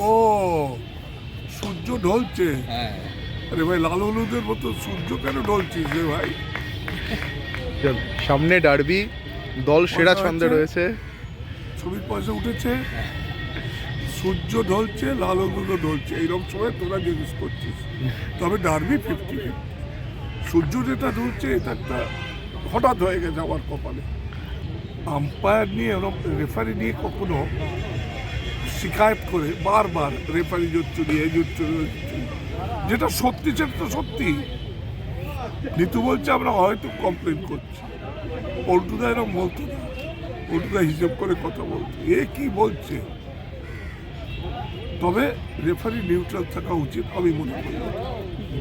ও সূর্য ঢলছে। হ্যাঁ। আরে ভাই লাল হলুদের মতো সূর্য কেন ঢলছিস রে ভাই? সামনে ডার্বি দল সেরা ছন্দে রয়েছে। ছবির পয়সা উঠেছে। সূর্য ঢলছে লাল হলুদও ঢলছে এইরকম সময় তোরা জিজ্ঞেস করছিস। তবে ডারবি ফিফটি ফিফটি সূর্য যেটা ঢলছে এটা একটা হঠাৎ হয়ে গেছে আমার কপালে। আম্পায়ার নিয়ে এরকম রেফারি নিয়ে কখনো শিকায়ত করে বারবার রেফারি এই জোচ্চুরি ওই যেটা সত্যি সেটা তো সত্যি। নিতু বলছে আমরা হয়তো কমপ্লেন করছি। পল্টুদা এরকম বলতো না। পল্টুদা হিসেব করে কথা বলতো। এ কি বলছে? তবে রেফারি নিউট্রাল থাকা উচিত আমি মনে করি।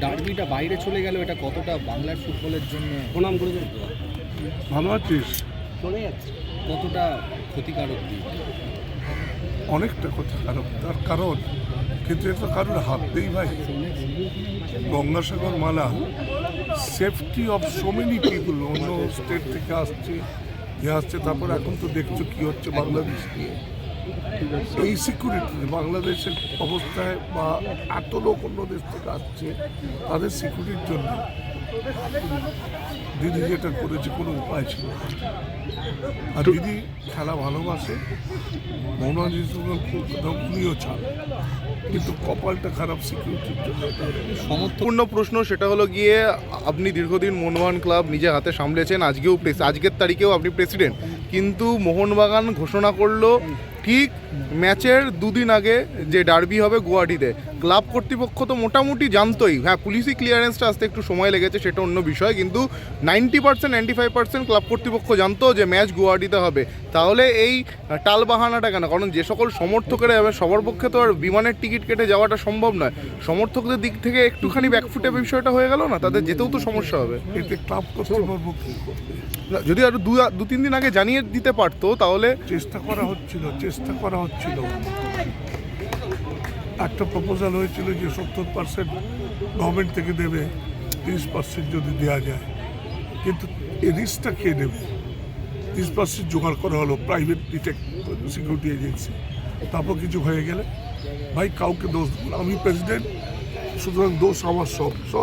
ডার্বিটা বাইরে চলে গেল এটা কতটা বাংলার ফুটবলের জন্য প্রণাম করে ভালো আছিস? চলে যাচ্ছে। কতটা ক্ষতিকারক দিক? অনেকটা খারাপ তার কারণ, কিন্তু এটা কারোর হাত নেই। ভাই গঙ্গাসাগর মালা safety of so many people অন্য স্টেট থেকে আসছে এ আসছে, তারপর এখন তো দেখছ কি হচ্ছে বাংলাদেশ নিয়ে। এই সিকিউরিটি বাংলাদেশের অবস্থায় বা এত লোক অন্য দেশ থেকে আসছে, তাদের সিকিউরিটির জন্য দিদি যেটা করেছে কোনো উপায় ছিল আর দিদি খেলা ভালোবাসে খুব উনিও চান কিন্তু কপালটা খারাপ সিকিউরিটির জন্য। প্রশ্ন সেটা হলো গিয়ে আপনি দীর্ঘদিন মোহনবাগান ক্লাব নিজে হাতে সামলেছেন আজকেও প্রেস- আজকের তারিখেও আপনি প্রেসিডেন্ট। কিন্তু মোহনবাগান ঘোষণা করল ঠিক ম্যাচের দুদিন আগে যে ডার্বি হবে গুয়াহাটিতে। ক্লাব কর্তৃপক্ষ তো মোটামুটি জানতোই। হ্যাঁ পুলিশি ক্লিয়ারেন্সটা আসতে একটু সময় লেগেছে সেটা অন্য বিষয় কিন্তু ninety percent ninety five percent club কর্তৃপক্ষ জানতো যে ম্যাচ গুয়াহাটিতে হবে। তাহলে এই টাল বাহানাটা কেন? কারণ যে সকল সমর্থকেরা যাবে সবার পক্ষে তো আর বিমানের টিকিট কেটে যাওয়াটা সম্ভব নয়। সমর্থকদের দিক থেকে একটুখানি ব্যাকফুটে বিষয়টা হয়ে গেল না? তাদের যেতেও তো সমস্যা হবে। এতে ক্লাব যদি আরও দু দু তিন দিন আগে জানিয়ে দিতে পারতো তাহলে চেষ্টা করা হচ্ছিল চেষ্টা করা হচ্ছিল। একটা প্রপোজাল হয়েছিল যে সত্তর পার্সেন্ট গভর্নমেন্ট থেকে দেবে। তিরিশ পার্সেন্ট যদি দেওয়া যায়, কিন্তু এই রিস্কটা খেয়ে নেবে? তিরিশ পার্সেন্ট জোগাড় করা হলো প্রাইভেট ডিটেক্ট সিকিউরিটি এজেন্সি তারপর কিছু হয়ে গেলে, ভাই, কাউকে দোষ আমি প্রেসিডেন্ট সুতরাং দোষ আমার সব সব।